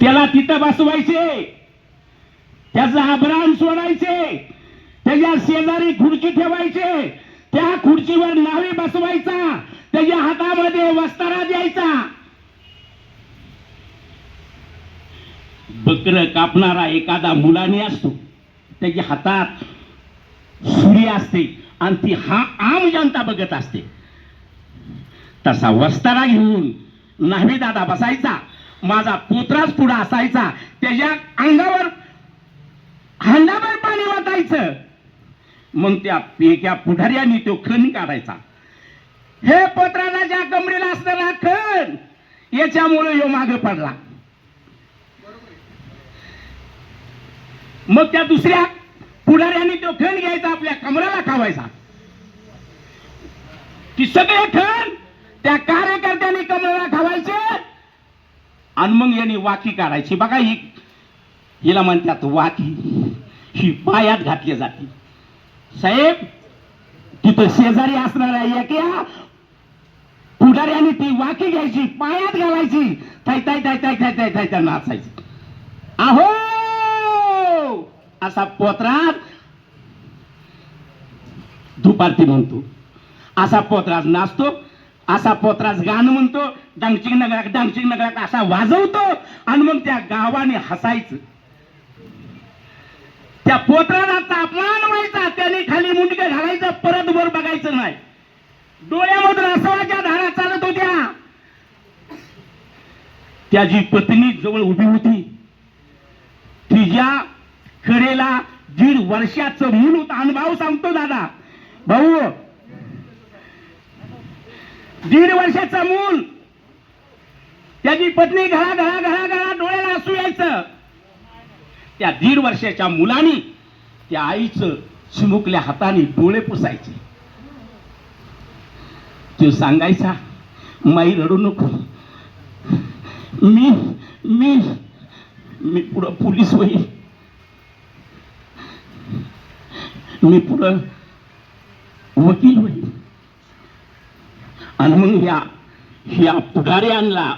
त्याला तिथं बसवायचे. त्याचं आभरण सोडायचे. त्याच्या शेजारी खुर्ची ठेवायचे. त्या खुर्चीवर नावी बसवायचा. त्याच्या हातामध्ये वस्तारा द्यायचा. बकर कापणारा एखादा मुलाने असतो. त्याच्या हातात सूर्य असते आणि ती हा आम जनता बघत असते. तसा वस्तारा घेऊन न्हावी दादा बसायचा. माझा पोत्राच पुढा असायचा. त्याच्या अंगावर हंडाभर पाणी वाटायचं मग त्या एका पुढाऱ्याने तो खण काढायचा. हे पत्राला ज्या कमरेला असणारा खण याच्यामुळे यो मागे पडला. मग त्या दुसऱ्या पुढाऱ्याने तो खण घ्यायचा आपल्या कमराला खावायचा. की सगळे खण त्या कार्यकर्त्यांनी कमळा खावायचे आणि मग यांनी वाकी काढायची. बघा ही हिला म्हणतात वाकी. ही पायात घातली जाते. साहेब तिथं शेजारी असणार असणाऱ्या एका पुढाऱ्याने ती वाकी घ्यायची पायात घालायची. थाय थाय थाय थाय थाय थाय थाय त्या नाचायची. आहो असा पोत्रात दुपारती म्हणतो. असा पोत्रात नाचतो. असा पोत्रास गाणं म्हणतो डांगचिंग नगरात डांगचिंग नगरात असा वाजवतो आणि मग त्या गावाने हसायचं. त्या पोत्राला अपमान व्हायचा त्याने खाली मुंडके घालायचं परत वर बघायचं नाही. डोळ्यामधून असवाच्या धारा चालत होत्या. त्याची पत्नी जवळ उभी होती तिच्या कडेला दीड वर्षाचं मूल होतं. अनुभव सांगतो दादा. भाऊ दीड वर्षाचं मूल. त्याची पत्नी घरा घरा घरा घरा डोळ्याला असू यायचं. त्या दीड वर्षाच्या मुलाने त्या आईचं चिमुकल्या हाताने डोळे पुसायचे. तो सांगायचा माई रडू नको. मी मी मी पुढं पोलीस होईल मी पुढं वकील होईल आणि मग ह्या ह्या पुढाऱ्यांना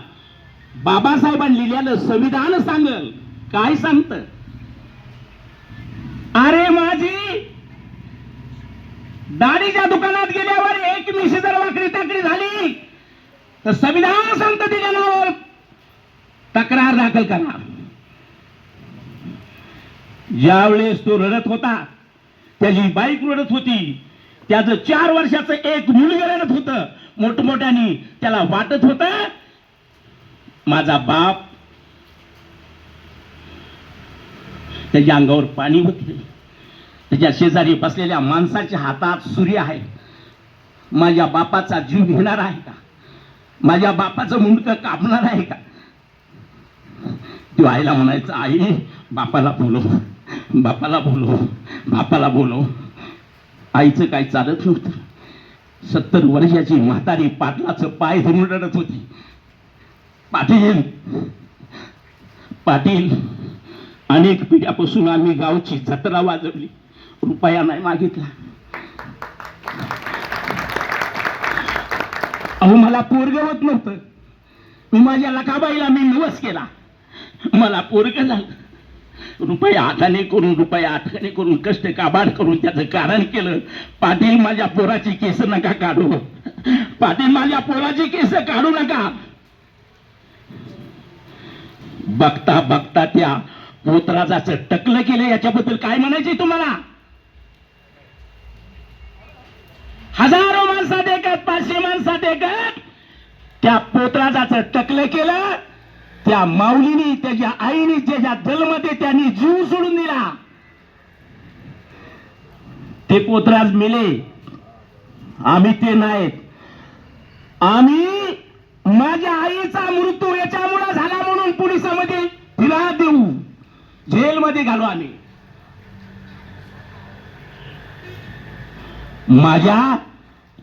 बाबासाहेबांनी लिहिलेलं संविधान सांगल. काय सांगत? अरे माझी दाढीच्या दुकानात गेल्यावर एक मिशी जर वाकडी टाकडी झाली तर संविधान सांगत तिच्या हो. तक्रार दाखल करा ज्यावेळेस तो रडत होता त्याची बाईक रडत होती. त्याचं चार वर्षाचं एक मुलगा रडत होतं. मोठमोठ्याने त्याला वाटत होत माझा बाप त्याच्या अंगावर पाणी होते. त्याच्या शेजारी बसलेल्या माणसाच्या हातात सूर्य आहे. माझ्या बापाचा जीव घेणार आहे का? माझ्या बापाचं मुंडकं कापणार आहे का? तो आईला म्हणायचं आई बापाला बोलो बापाला बोलो बापाला बोलो आईचं काही चालत नव्हतं. सत्तर वर्षाची म्हातारी पाटलाचं पाय धरून रडत होती. पाटील पाटील अनेक पिढ्यापासून आम्ही गावची जत्रा वाजवली. रुपया नाही मागितला. अहो मला पोरग होत नव्हतं. मी माझ्या लखाबाईला मी नवस केला. मला पोरग झालं. रुपये हाताने करून रुपये आठाने करून कष्ट काबाड करून त्याचं कारण केलं. पाटील माझ्या पोराची केस नका काढू. पाटील माझ्या पोराची केस काढू नका. बघता बघता त्या पोतराजाचं टकलं केलं याच्याबद्दल काय म्हणायचे तुम्हाला? हजारो माणसात एकत पाचशे माणसात एकत त्या पोतराजाचं टकलं केलं. त्या माऊलीनी त्याच्या आईने त्याच्या जन्मते त्यांनी जीव सोडून दिला ते पोत्राज मेले. आम्ही ते नाहीत. आम्ही माझ्या आईचा मृत्यू याच्यामुळे झाला म्हणून पोलिसामध्ये तिला देऊ जेलमध्ये घालू आम्ही. माझ्या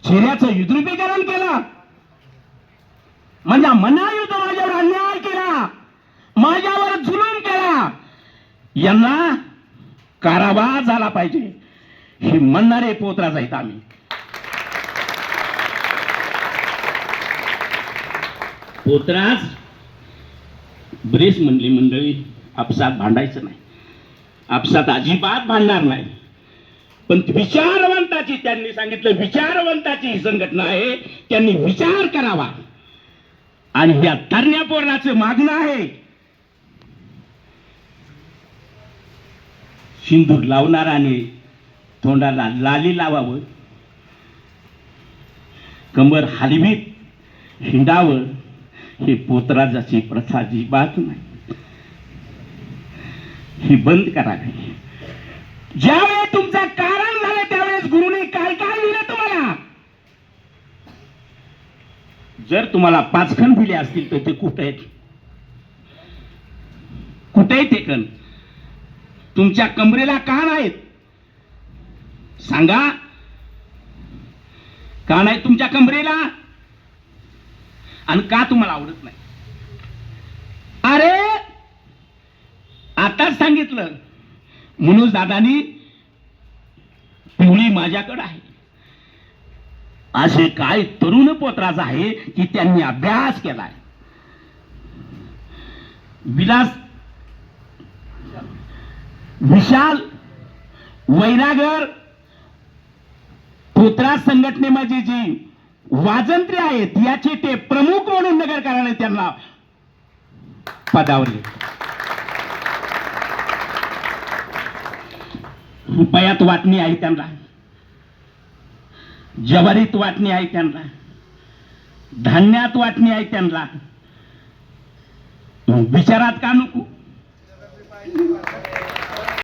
चेहऱ्याचं युद्रुपीकरण केलं. म्हणजे मनायुद्ध युद्ध माझ्यावर जुलूम केला. यांना कारावार झाला पाहिजे. हे म्हणणारे पोतराज आहेत आम्ही. पोतराज ब्रेस म्हणली मंडळी आपसात भांडायचं नाही. आपसात अजिबात भांडणार नाही. पण विचारवंताची त्यांनी सांगितलं विचारवंताची ही संघटना आहे. त्यांनी विचार करावा. आणि या तरण्या पोरणाचं मागणं आहे. सिंदूर लावणाराने तोंडाला लाली लावावं. कंबर हलवीत हिंडावं. ही पोतराजाची प्रथा जी बात नाही. ही बंद करावी ज्यावेळेस तुमचं कारण झालं त्यावेळेस गुरुने काय काय दिलं तुम्हाला? जर तुम्हाला पाचखण दिले असतील तर ते कुठे आहेत? कुठे आहे ते कण? तुमच्या कमरेला कान आहेत सांगा. कान आहेत तुमच्या कमरेला? आणि का तुम्हाला आवडत नाही? अरे आताच सांगितलं. म्हणून दादानी पिवळी माझ्याकडे आहे. असे काय तरुण पोत्राच आहे की त्यांनी अभ्यास केलाय. विलास विशाल वैरागर पोत्रा संघटनेमध्ये जी वाजंत्री आहेत याचे ते प्रमुख म्हणून नगरकराने त्यांना पदावले रुपयात वाटणी आहे त्यांना. जवारीत वाटणी आहे त्यांना. धान्यात वाटणी आहे त्यांना. विचारात का नको?